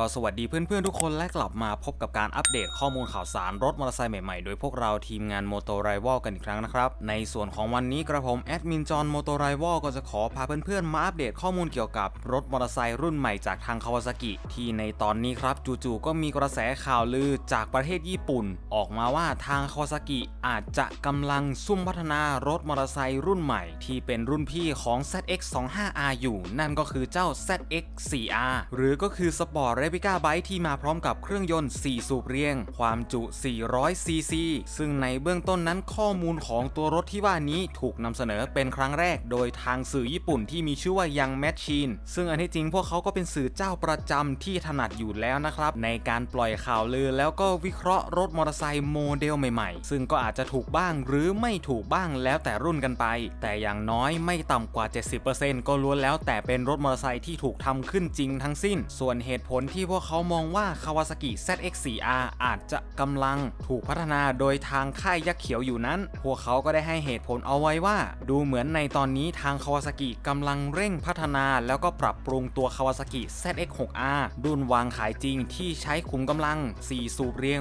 ก็สวัสดีเพื่อนๆทุกคนและกลับมาพบกับการอัปเดตข้อมูลข่าวสารรถมอเตอร์ไซค์ใหม่ๆ โดยพวกเราทีมงาน m o t o r i v a l กันอีกครั้งนะครับ ในส่วนของวันนี้กระผมแอดมินจอห์น m o t o r i v a l ก็จะขอพาเพื่อนๆมาอัปเดตข้อมูลเกี่ยวกับรถมอเตอร์ไซค์รุ่นใหม่จากทางคาวาซากิที่ในตอนนี้ครับจู่ๆก็มีกระแสข่าวลือจากประเทศญี่ปุ่น ออกมาว่าทางคาวาซากิอาจจะกำลังซุ่มพัฒนารถมอเตอร์ไซค์รุ่นใหม่ ที่เป็นรุ่นพี่ของ ZX25R อยู่นั่นก็คือเจ้า ZX4R หรือก็คือสปอร์ตเรปิก้าไบค์ที่มาพร้อมกับเครื่องยนต์ 4 สูบเรียง ความจุ 400 ซีซี ซึ่งในเบื้องต้นนั้นข้อมูลของตัวรถที่ว่านี้ถูกนำเสนอเป็นครั้งแรก โดยทางสื่อญี่ปุ่นที่มีชื่อว่ายังแมชชีนซึ่งอันที่จริงพวกเขาก็เป็นสื่อเจ้าประจำที่ถนัดอยู่แล้วนะครับ ในการปล่อยข่าวลือแล้วก็วิเคราะห์รถมอเตอร์ไซค์โมเดลใหม่ๆ ซึ่งก็อาจจะถูกบ้างหรือไม่ถูกบ้างแล้วแต่รุ่นกันไป แต่อย่างน้อยไม่ต่ำกว่า 70%ก็ล้วนแล้วแต่เป็นรถมอเตอร์ไซค์ที่ถูกทำขึ้นจริงทั้งสิ้น ส่วนเหตุผลที่พวกเขามองว่า Kawasaki ZX4R อาจจะกำลังถูกพัฒนาโดยทางค่ายยักษ์เขียวอยู่นั้น พวกเขาก็ได้ให้เหตุผลเอาไว้ว่า ดูเหมือนในตอนนี้ทาง Kawasaki กำลังเร่งพัฒนาแล้วก็ปรับปรุงตัว Kawasaki ZX6R รุ่นวางขายจริงที่ใช้ขุมกำลัง 4 สูบเรียง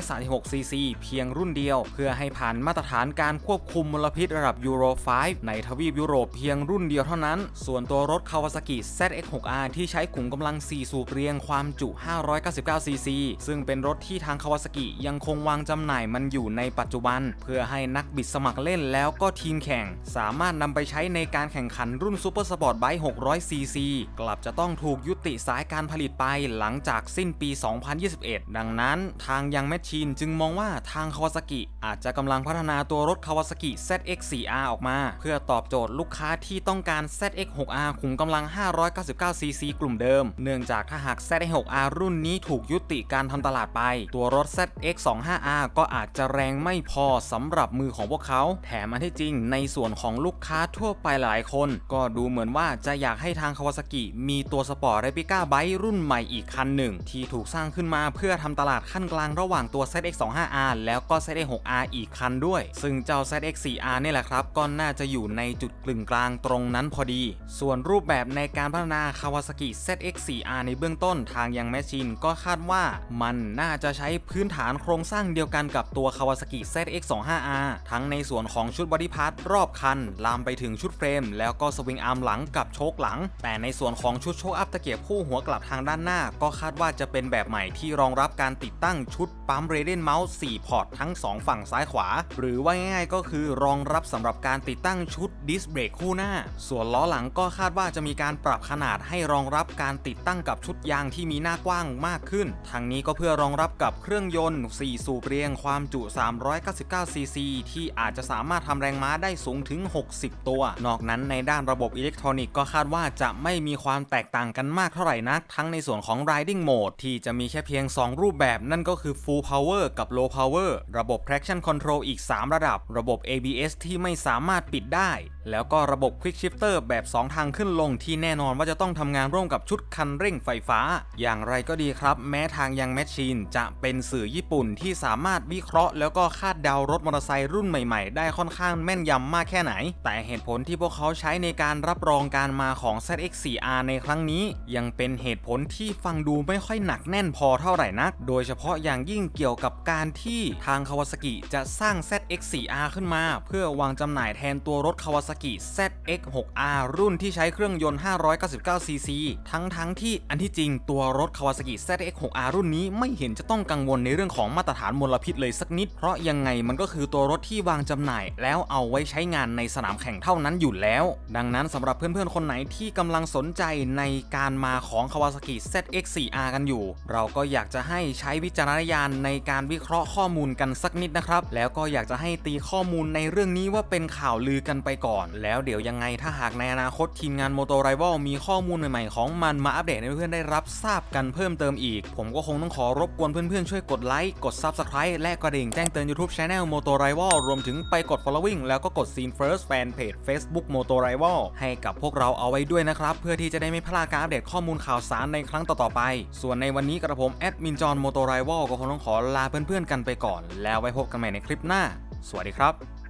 636ซีซีเพียงรุ่นเดียว เพื่อให้ผ่านมาตรฐานการควบคุมมลพิษระดับยูโร 5 ในทวีปยุโรปเพียงรุ่นเดียวเท่านั้น ส่วนตัวรถ Kawasaki ZX6R ที่ใช้ขุมกำลัง 4 สูบเรียงความจุ 599 ซีซี ซึ่งเป็นรถที่ทาง Kawasaki ยังคงวางจำหน่ายมันอยู่ในปัจจุบัน เพื่อให้นักบิดสมัครเล่นแล้วก็ทีมแข่ง สามารถนำไปใช้ในการแข่งขันรุ่นซูเปอร์สปอร์ตไบค์600 ซีซี กลับจะต้องถูกยุติสายการผลิตไปหลังจากสิ้นปี 2021 ดังนั้น ทางยังแมชชีนจึงมองว่าทาง Kawasaki อาจจะกำลังพัฒนาตัวรถ Kawasaki ZX4R ออกมา เพื่อตอบโจทย์ลูกค้าที่ต้องการ ZX6R ขุมกำลัง 599 ซีซีกลุ่มเดิม เนื่องจากถ้าหาก ZX6R รุ่นนี้ถูกยุติการทำตลาดไป ตัวรถ ZX25R ก็อาจจะแรงไม่พอสำหรับมือของพวกเขา แถมอันที่จริงในส่วนของลูกค้าทั่วไปหลายคน ก็ดูเหมือนว่าจะอยากให้ทาง Kawasaki มีตัวสปอร์ตเรปิก้าไบค์รุ่นใหม่อีกคันหนึ่ง ที่ถูกสร้างขึ้นมาเพื่อทำตลาดขั้นกลางระหว่างตัว ZX25R แล้วก็ ZX6R อีกคันด้วย ซึ่งเจ้า ZX4R นี่แหละครับ ก็น่าจะอยู่ในจุดกลึงกลางตรงนั้นพอดี ส่วนรูปแบบในการพัฒนา Kawasaki ZX4R ในเบื้องต้นทางยังแมชชีนก็คาดว่ามันน่าจะใช้พื้นฐานโครงสร้างเดียวกันกับตัว Kawasaki ZX25R ทั้งในส่วนของชุดบอดี้พาร์ทรอบคัน ลามไปถึงชุดเฟรม แล้วก็สวิงอาร์มหลังกับโชคหลัง แต่ในส่วนของชุดโชคอัพตะเกียบคู่หัวกลับทางด้านหน้า ก็คาดว่าจะเป็นแบบใหม่ที่รองรับการติดตั้งชุดปั๊มเรเดนเมาส์4พอร์ตทั้ง 2 ฝั่งซ้ายขวา หรือว่าง่ายๆก็คือรองรับสำหรับการติดตั้งชุดดิสเบรกคู่หน้า ส่วนล้อหลังก็คาดว่าจะมีการปรับขนาดให้รองรับการติดตั้งกับชุดยางที่มีหน้ากว้างมากขึ้นทางนี้ก็เพื่อรองรับกับเครื่องยนต์ 4 สูบเรียงความจุ 399 ซีซี ที่อาจจะสามารถทำแรงม้าได้สูงถึง 60 ตัว นอกนั้นในด้านระบบอิเล็กทรอนิกส์ก็คาดว่าจะไม่มีความแตกต่างกันมากเท่าไหร่นัก ทั้งในส่วนของ riding mode ที่จะมีแค่เพียง 2 รูปแบบนั่นก็คือ full power กับ low power ระบบ traction control อีก 3 ระดับ ระบบ ABS ที่ไม่สามารถปิดได้ แล้วก็ระบบ quick shifter แบบ 2 ทางขึ้นลงที่แน่นอนว่าจะต้องทำงานร่วมกับชุดคันเร่งไฟฟ้าอย่างไรก็ดีครับ แม้ทางยังแมชชีนจะเป็นสื่อญี่ปุ่นที่สามารถวิเคราะห์ แล้วก็คาดเดารถมอเตอร์ไซค์รุ่นใหม่ๆ ได้ค่อนข้างแม่นยำมากแค่ไหน แต่เหตุผลที่พวกเขาใช้ในการรับรองการมาของ ZX4R ในครั้งนี้ ยังเป็นเหตุผลที่ฟังดูไม่ค่อยหนักแน่นพอเท่าไหร่นัก โดยเฉพาะอย่างยิ่งเกี่ยวกับการที่ทาง Kawasaki จะสร้าง ZX4R ขึ้นมา เพื่อวางจำหน่ายแทนตัวรถ Kawasaki ZX6R รุ่นที่ใช้เครื่องยนต์ 599ซีซีทั้งทั้งที่อันที่จริงตัววรถ Kawasaki ZX6R รุ่นนี้ไม่เห็นจะต้องกังวลในเรื่องของมาตรฐานมลพิษเลยสักนิด เพราะยังไงมันก็คือตัวรถที่วางจำหน่าย แล้วเอาไว้ใช้งานในสนามแข่งเท่านั้นอยู่แล้ว ดังนั้นสำหรับเพื่อนๆ คนไหนที่กำลังสนใจในการมาของ Kawasaki ZX4R กันอยู่ เราก็อยากจะให้ใช้วิจารณญาณในการวิเคราะห์ข้อมูลกันสักนิดนะครับ แล้วก็อยากจะให้ตีข้อมูลในเรื่องนี้ว่าเป็นข่าวลือกันไปก่อน แล้วเดี๋ยวยังไงถ้าหากในอนาคตทีมงาน Moto Rival มีข้อมูลใหม่ๆของมันมาอัปเดตให้เพื่อนๆได้รับทราบกันเพิ่มเติมอีก ผมก็คงต้องขอรบกวนเพื่อนๆ ช่วยกดไลค์ กด Subscribe และกระดิ่งแจ้งเตือน YouTube Channel Moto Rival รวมถึงไปกด following แล้วก็กด Scene First Fan Page Facebook Moto Rival ให้กับพวกเราเอาไว้ด้วยนะครับ เพื่อที่จะได้ไม่พลาดการอัปเดตข้อมูลข่าวสารในครั้งต่อๆไป ส่วนในวันนี้กระผมแอดมินจอน Moto Rival ก็คงต้องขอลาเพื่อนๆกันไปก่อน แล้วไว้พบกันใหม่ในคลิปหน้า สวัสดีครับ